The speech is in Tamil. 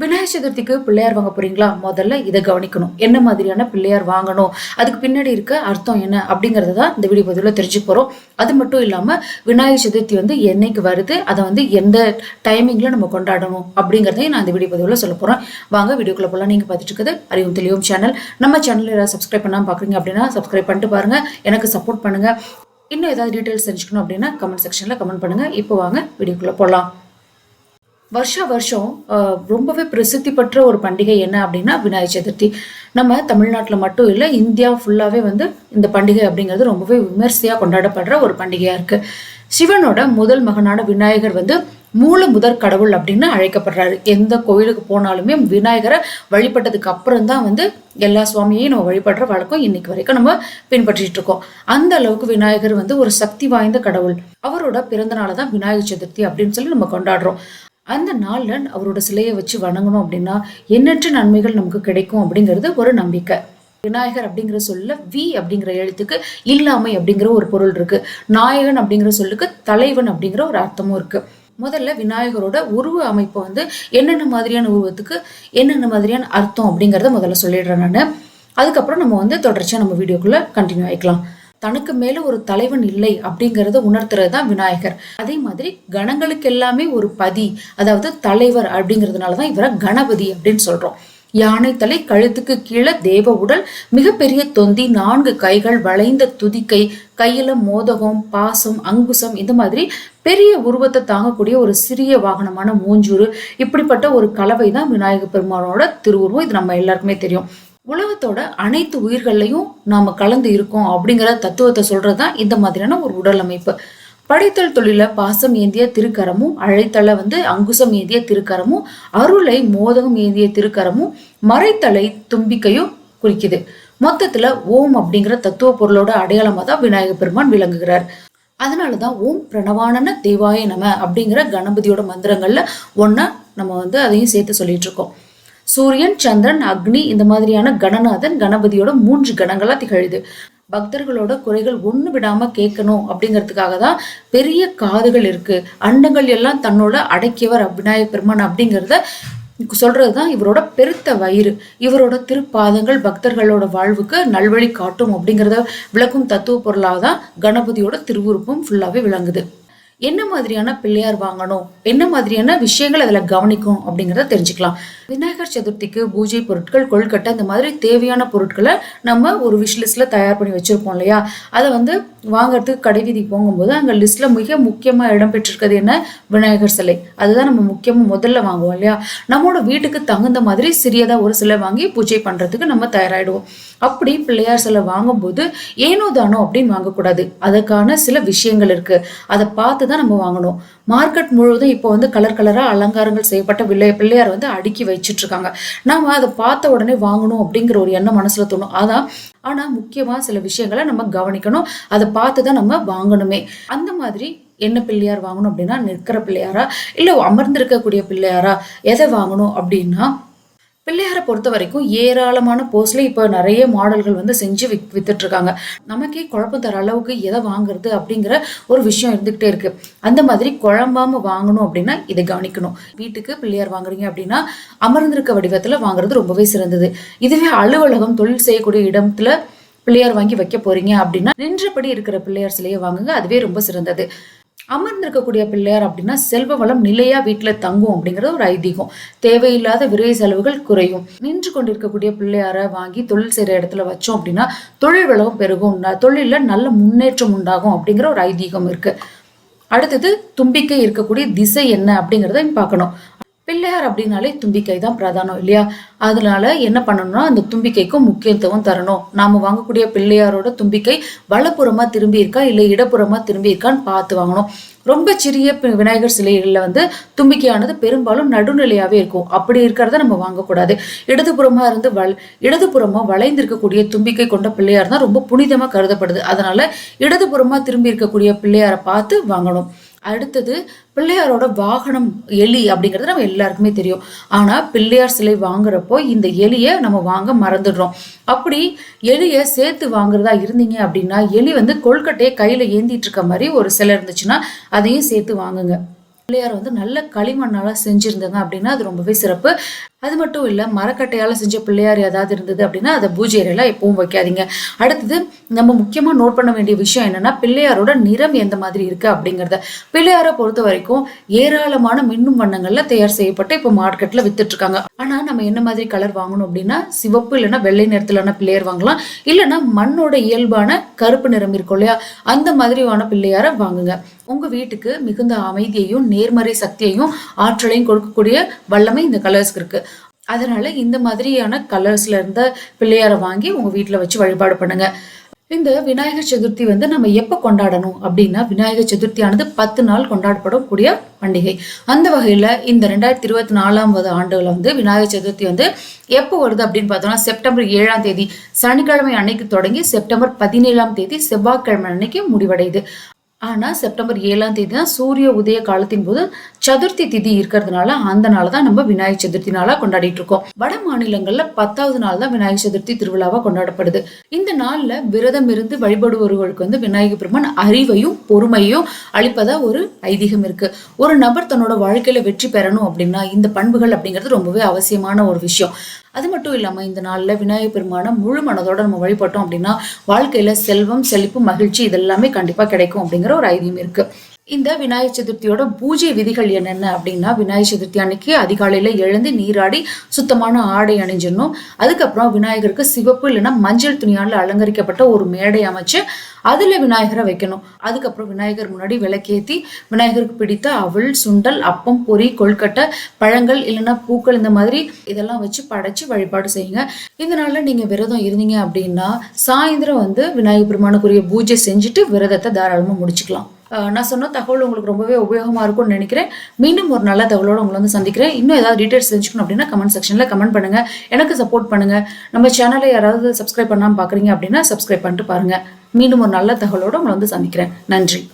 விநாயகர் சதுர்த்திக்கு பிள்ளையார் வாங்க போறீங்களா? முதல்ல இதை கவனிக்கணும். என்ன மாதிரியான பிள்ளையார் வாங்கணும்? அதுக்கு பின்னாடி இருக்க அர்த்தம் என்ன அப்படிங்கறத தான் இந்த வீடியோ பதிவில் தெரிஞ்சு போறோம். அது மட்டும் இல்லாம விநாயகர் சதுர்த்தி வந்து என்னைக்கு வருது? அதை வந்து எந்த டைமிங்ல நம்ம கொண்டாடணும்? அப்படிங்கறதையும் நான் இந்த வீடியோ பதிவில் சொல்ல போறேன். வாங்க வீடியோக்குள்ள போகலாம் நீங்க பார்த்துட்டு இருக்குது அறிவும் தெளிவும் சேனல் நம்ம சேனல் யாராவது சப்ஸ்கிரைப் பண்ணாம பாக்குறீங்க அப்படின்னா சப்ஸ்கிரைப் பண்ணிட்டு பாருங்க. எனக்கு சப்போர்ட் பண்ணுங்க. இன்னும் ஏதாவது டீட்டெயில்ஸ் தெரிஞ்சுக்கணும் அப்படின்னா கமெண்ட் செக்ஷன்ல கமெண்ட் பண்ணுங்க. இப்போ வாங்க வீடியோக்குள்ள போலாம். வருஷா வருஷம் ரொம்பவே பிரசித்தி பெற்ற ஒரு பண்டிகை என்ன அப்படின்னா விநாயகர் சதுர்த்தி. நம்ம தமிழ்நாட்டில் மட்டும் இல்லை இந்தியா ஃபுல்லாகவே வந்து இந்த பண்டிகை அப்படிங்கிறது ரொம்பவே விமர்சையாக கொண்டாடப்படுற ஒரு பண்டிகையாக இருக்குது சிவனோட முதல் மகனான விநாயகர் வந்து மூல முதற் கடவுள் அப்படின்னு அழைக்கப்படுறாரு. எந்த கோயிலுக்கு போனாலுமே விநாயகரை வழிபட்டதுக்கு அப்புறம் தான் வந்து எல்லா சுவாமியையும் நம்ம வழிபடுற வழக்கம் இன்னைக்கு வரைக்கும் நம்ம பின்பற்றிட்டு இருக்கோம். அந்த அளவுக்கு விநாயகர் வந்து ஒரு சக்தி வாய்ந்த கடவுள். அவரோட பிறந்த நாளை தான் விநாயகர் சதுர்த்தி அப்படின்னு சொல்லி நம்ம கொண்டாடுறோம். அந்த நாளில் அவரோட சிலையை வச்சு வணங்கணும் அப்படின்னா எண்ணற்ற நன்மைகள் நமக்கு கிடைக்கும் அப்படிங்கிறது ஒரு நம்பிக்கை. விநாயகர் அப்படிங்கிற சொல்ல வி அப்படிங்கிற எழுத்துக்கு இல்லாமை அப்படிங்கிற ஒரு பொருள் இருக்கு. நாயகன் அப்படிங்கிற சொல்லுக்கு தலைவன் அப்படிங்கிற ஒரு அர்த்தமும் இருக்கு. முதல்ல விநாயகரோட உருவ அமைப்பு வந்து என்னென்ன மாதிரியான உருவத்துக்கு என்னென்ன மாதிரியான அர்த்தம் அப்படிங்கிறத முதல்ல சொல்லிடுறேன் நான். அதுக்கப்புறம் நம்ம வந்து தொடர்ச்சியாக நம்ம வீடியோக்குள்ளே கண்டினியூ ஆகிக்கலாம் தனக்கு மேல ஒரு தலைவன் இல்லை அப்படிங்கறத உணர்த்துறது தான் விநாயகர். அதே மாதிரி கணங்களுக்கு எல்லாமே ஒரு பதி அதாவது தலைவர் அப்படிங்கிறதுனால தான் இவரை கணபதி அப்படின்னு சொல்றோம். யானை தலை கழுத்துக்கு கீழே தேவ உடல் மிகப்பெரிய தொந்தி நான்கு கைகள் வளைந்த துதிக்கை கையில மோதகம் பாசம் அங்குசம் இந்த மாதிரி பெரிய உருவத்தை தாங்கக்கூடிய ஒரு சிறிய வாகனமான மூஞ்சூறு இப்படிப்பட்ட ஒரு கலவை தான் விநாயகர் பெருமானோட திருவுருவம். இது நம்ம எல்லாருக்குமே தெரியும். உலகத்தோட அனைத்து உயிர்கள்லையும் நாம் கலந்து இருக்கோம் அப்படிங்கிற தத்துவத்தை சொல்கிறது தான் இந்த மாதிரியான ஒரு உடல் அமைப்பு. படைத்தல் தொழில பாசம் ஏந்திய திருக்கரமும் அழைத்தலை வந்து அங்குசம் ஏந்திய திருக்கரமும் அருளை மோதகம் ஏந்திய திருக்கரமும் மறைத்தலை தும்பிக்கையும் குறிக்குது. மொத்தத்துல ஓம் அப்படிங்கிற தத்துவ பொருளோட அடையாளமாக தான் விநாயகர் பெருமான் விளங்குகிறார். அதனால தான் ஓம் பிரணவானன தேவாய நம அப்படிங்கிற கணபதியோட மந்திரங்கள்ல ஒன்னா நம்ம வந்து அதையும் சேர்த்து சொல்லிட்டு இருக்கோம். சூரியன் சந்திரன் அக்னி இந்த மாதிரியான கணநாதன் கணபதியோட மூன்று கணங்களா திகழுது. பக்தர்களோட குறைகள் ஒன்று விடாம கேட்கணும் அப்படிங்கிறதுக்காக தான் பெரிய காதுகள் இருக்கு. அண்டங்கள் எல்லாம் தன்னோட அடக்கியவர் விநாயகர் பெருமான் அப்படிங்கிறத சொல்றது தான் இவரோட பெருத்த வயிறு. இவரோட திருப்பாதங்கள் பக்தர்களோட வாழ்வுக்கு நல்வழி காட்டும் அப்படிங்கிறத விளக்கும் தத்துவ பொருளாக தான் கணபதியோட திருவுருப்பம் ஃபுல்லாகவே விளங்குது. என்ன மாதிரியான பிள்ளையார் வாங்கணும்? என்ன மாதிரியான விஷயங்கள் அதில் கவனிக்கும் அப்படிங்கிறத தெரிஞ்சுக்கலாம். விநாயகர் சதுர்த்திக்கு பூஜை பொருட்கள் கொழுக்கட்டை இந்த மாதிரி தேவையான பொருட்களை நம்ம ஒரு விஷ் தயார் பண்ணி வச்சுருப்போம் இல்லையா? அதை வந்து வாங்குறதுக்கு கடை வீதி போகும்போது அங்கே லிஸ்ட்டில் மிக முக்கியமாக இடம் பெற்றிருக்கிறது என்ன? விநாயகர் சிலை. அதுதான் நம்ம முக்கியமாக முதல்ல வாங்குவோம் இல்லையா? நம்மளோட வீட்டுக்கு தகுந்த மாதிரி சிறியதாக ஒரு சிலை வாங்கி பூஜை பண்ணுறதுக்கு நம்ம தயாராகிடுவோம் அப்படி பிள்ளையார் சிலை வாங்கும்போது ஏனோ தானோ அப்படின்னு வாங்கக்கூடாது. அதற்கான சில விஷயங்கள் இருக்கு. அதை பார்த்து தான் நம்ம வாங்கணும். மார்க்கெட் முழுவதும் இப்போ வந்து கலர் கலராக அலங்காரங்கள் செய்யப்பட்ட பிள்ளை பிள்ளையார் வந்து அடுக்கி வச்சிட்டு இருக்காங்க அதை பார்த்த உடனே வாங்கணும் அப்படிங்கிற ஒரு எண்ணம் மனசில் தோணும். அதான் ஆனால் முக்கியமாக சில விஷயங்களை நம்ம கவனிக்கணும். அதை பார்த்து தான் நம்ம வாங்கணுமே. அந்த மாதிரி என்ன பிள்ளையார் வாங்கணும் அப்படின்னா நிற்கிற பிள்ளையாரா? இல்லை அமர்ந்திருக்கக்கூடிய பிள்ளையாரா? எதை வாங்கணும் அப்படின்னா பிள்ளையாரை பொறுத்த வரைக்கும் ஏராளமான போஸ்ட்ல இப்போ நிறைய மாடல்கள் வந்து செஞ்சு வித் வித்துட்ருக்காங்க நமக்கே குழப்பம் தர அளவுக்கு எதை வாங்குறது அப்படிங்கிற ஒரு விஷயம் இருந்துக்கிட்டே இருக்கு. அந்த மாதிரி குழம்பாம வாங்கணும் அப்படின்னா இதை கவனிக்கணும். வீட்டுக்கு பிள்ளையார் வாங்குறீங்க அப்படின்னா அமர்ந்திருக்க வடிவத்துல வாங்குறது ரொம்பவே சிறந்தது. இதுவே அலுவலகம் தொழில் செய்யக்கூடிய இடத்துல பிள்ளையார் வாங்கி வைக்க போறீங்க அப்படின்னா நின்றபடி இருக்கிற பிள்ளையார் சிலையை வாங்குங்க. அதுவே ரொம்ப சிறந்தது. அமர்ந்திருக்கக்கூடிய பிள்ளையார் அப்படின்னா செல்வ வளம் நிலையா வீட்டில் தங்கும் அப்படிங்கிறது ஒரு ஐதீகம். தேவையில்லாத விரை செலவுகள் குறையும். நின்று கொண்டிருக்கக்கூடிய பிள்ளையாரை வாங்கி தொழில் செய்கிற இடத்துல வச்சோம் அப்படின்னா தொழில் வளம் பெருகும். தொழிலில் நல்ல முன்னேற்றம் உண்டாகும் அப்படிங்கிற ஒரு ஐதீகம் இருக்கு. அடுத்தது தும்பிக்கை இருக்கக்கூடிய திசை என்ன அப்படிங்கிறத பார்க்கணும். பிள்ளையார் அப்படின்னாலே தும்பிக்கை தான் பிரதானம் இல்லையா? அதனால என்ன பண்ணணும்னா அந்த தும்பிக்கைக்கும் முக்கியத்துவம் தரணும். நாம வாங்கக்கூடிய பிள்ளையாரோட தும்பிக்கை வலப்புறமா திரும்பி இருக்கா இல்லை இடப்புறமா திரும்பி இருக்கான்னு பார்த்து வாங்கணும். ரொம்ப சிறிய பி- விநாயகர் சிலைகளில் வந்து தும்பிக்கையானது பெரும்பாலும் நடுநிலையாவே இருக்கும். அப்படி இருக்கிறத நம்ம வாங்கக்கூடாது. இடதுபுறமா இருந்து வல் இடதுபுறமா வளைந்திருக்கக்கூடிய தும்பிக்கை கொண்ட பிள்ளையார் தான் ரொம்ப புனிதமா கருதப்படுது. அதனால இடதுபுறமா திரும்பி இருக்கக்கூடிய பிள்ளையாரை பார்த்து வாங்கணும். அடுத்தது பிள்ளையாரோட வாகனம் எலி அப்படிங்கிறது நம்ம எல்லாருக்குமே தெரியும். ஆனால் பிள்ளையார் சிலை வாங்குறப்போ இந்த எலியை நம்ம வாங்க மறந்துடுறோம். அப்படி எலியை சேர்த்து வாங்குறதா இருந்தீங்க அப்படின்னா எலி வந்து கொல்கட்டையை கையில் ஏந்திட்டு இருக்க மாதிரி ஒரு சிலை இருந்துச்சுன்னா அதையும் சேர்த்து வாங்குங்க. பிள்ளையார் வந்து நல்ல களிமண்ணால் செஞ்சுருந்தாங்க அப்படின்னா அது ரொம்பவே சிறப்பு. அது மட்டும் இல்லை மரக்கட்டையால் செஞ்ச பிள்ளையார் ஏதாவது இருந்தது அப்படின்னா அதை பூஜை எப்பவும் வைக்காதீங்க. அடுத்தது நம்ம முக்கியமாக நோட் பண்ண வேண்டிய விஷயம் என்னன்னா பிள்ளையாரோட நிறம் எந்த மாதிரி இருக்குது அப்படிங்கிறத. பிள்ளையாரை பொறுத்த வரைக்கும் ஏராளமான மின்னும் வண்ணங்களில் தயார் செய்யப்பட்டு இப்போ மார்க்கெட்டில் வித்துட்ருக்காங்க ஆனால் நம்ம என்ன மாதிரி கலர் வாங்கணும் அப்படின்னா சிவப்பு இல்லைன்னா வெள்ளை நிறத்திலான பிள்ளையார் வாங்கலாம். இல்லைன்னா மண்ணோட இயல்பான கருப்பு நிறம் இருக்கும் இல்லையா அந்த மாதிரியான பிள்ளையாரை வாங்குங்க. உங்கள் வீட்டுக்கு மிகுந்த அமைதியையும் நேர்மறை சக்தியையும் ஆற்றலையும் கொடுக்கக்கூடிய வல்லமை இந்த கலர்ஸ்க்கு இருக்குது அதனால் இந்த மாதிரியான கலர்ஸில் இருந்த பிள்ளையாரை வாங்கி உங்கள் வீட்டில் வச்சு வழிபாடு பண்ணுங்கள் இந்த விநாயகர் சதுர்த்தி வந்து நம்ம எப்போ கொண்டாடணும் அப்படின்னா விநாயகர் சதுர்த்தியானது பத்து நாள் கொண்டாடப்படக்கூடிய பண்டிகை. அந்த வகையில் இந்த ரெண்டாயிரத்தி இருபத்தி நாலாவது ஆண்டுகளில் வந்து விநாயகர் சதுர்த்தி வந்து எப்போ வருது அப்படின்னு பார்த்தோம்னா செப்டம்பர் ஏழாம் தேதி சனிக்கிழமை அன்னைக்கு தொடங்கி செப்டம்பர் பதினேழாம் தேதி செவ்வாய்க்கிழமை அன்னைக்கு முடிவடையுது. ஆனால் செப்டம்பர் ஏழாம் தேதி தான் சூரிய உதய காலத்தின் போது சதுர்த்தி திதி இருக்கிறதுனால அந்த நாள் தான் நம்ம விநாயகர் சதுர்த்தி நாளாக கொண்டாடிட்டு இருக்கோம். வட மாநிலங்களில் பத்தாவது நாள் தான் விநாயகர் சதுர்த்தி திருவிழாவாக கொண்டாடப்படுது. இந்த நாளில் விரதம் இருந்து வழிபடுபவர்களுக்கு வந்து விநாயகர் பெருமான் அறிவையும் பொறுமையும் அளிப்பதா ஒரு ஐதீகம் இருக்கு. ஒரு நபர் தன்னோட வாழ்க்கையில வெற்றி பெறணும் அப்படின்னா இந்த பண்புகள் அப்படிங்கிறது ரொம்பவே அவசியமான ஒரு விஷயம். அது மட்டும் இல்லாமல் இந்த நாளில் விநாயகர் பெருமானை முழு மனதோட நம்ம வழிபட்டோம் அப்படின்னா வாழ்க்கையில் செல்வம் செழிப்பு மகிழ்ச்சி இதெல்லாமே கண்டிப்பாக கிடைக்கும் அப்படிங்கிற ஒரு ஐதீகம் இருக்குது இந்த விநாயகர் சதுர்த்தியோட பூஜை விதிகள் என்னென்ன அப்படின்னா விநாயகர் சதுர்த்தி அன்னைக்கு அதிகாலையில் எழுந்து நீராடி சுத்தமான ஆடை அணிஞ்சிடணும். அதுக்கப்புறம் விநாயகருக்கு சிவப்பு இல்லைன்னா மஞ்சள் துணியால் அலங்கரிக்கப்பட்ட ஒரு மேடை அமைச்சு அதில் விநாயகரை வைக்கணும். அதுக்கப்புறம் விநாயகர் முன்னாடி விளக்கேற்றி விநாயகருக்கு பிடித்த அவள் சுண்டல் அப்பம் பொரி கொழுக்கட்டை பழங்கள் இல்லைன்னா பூக்கள் இந்த மாதிரி இதெல்லாம் வச்சு படைச்சு வழிபாடு செய்யுங்க. இந்த நாளில் நீங்கள் விரதம் இருந்தீங்க அப்படின்னா சாயந்தரம் வந்து விநாயகர் பெருமானுக்குரிய பூஜை செஞ்சுட்டு விரதத்தை தாராளமாக முடிச்சுக்கலாம். நான் சொன்ன தகவல் உங்களுக்கு ரொம்பவே உபயோகமாக இருக்கும்னு நினைக்கிறேன். மீண்டும் ஒரு நல்ல தகவலோட உங்களை வந்து சந்திக்கிறேன். இன்னும் ஏதாவது டீட்டெயில்ஸ் தெரிஞ்சுக்கணும் அப்படின்னா கமெண்ட் செக்ஷனில் கமெண்ட் பண்ணுங்கள் எனக்கு சப்போர்ட் பண்ணுங்கள் நம்ம சேனலை யாராவது சப்ஸ்கிரைப் பண்ணாமல் பார்க்குறீங்க அப்படின்னா சப்ஸ்கிரைப் பண்ணிட்டு பாருங்கள் மீண்டும் ஒரு நல்ல தகவலோட உங்களை வந்து சந்திக்கிறேன். நன்றி.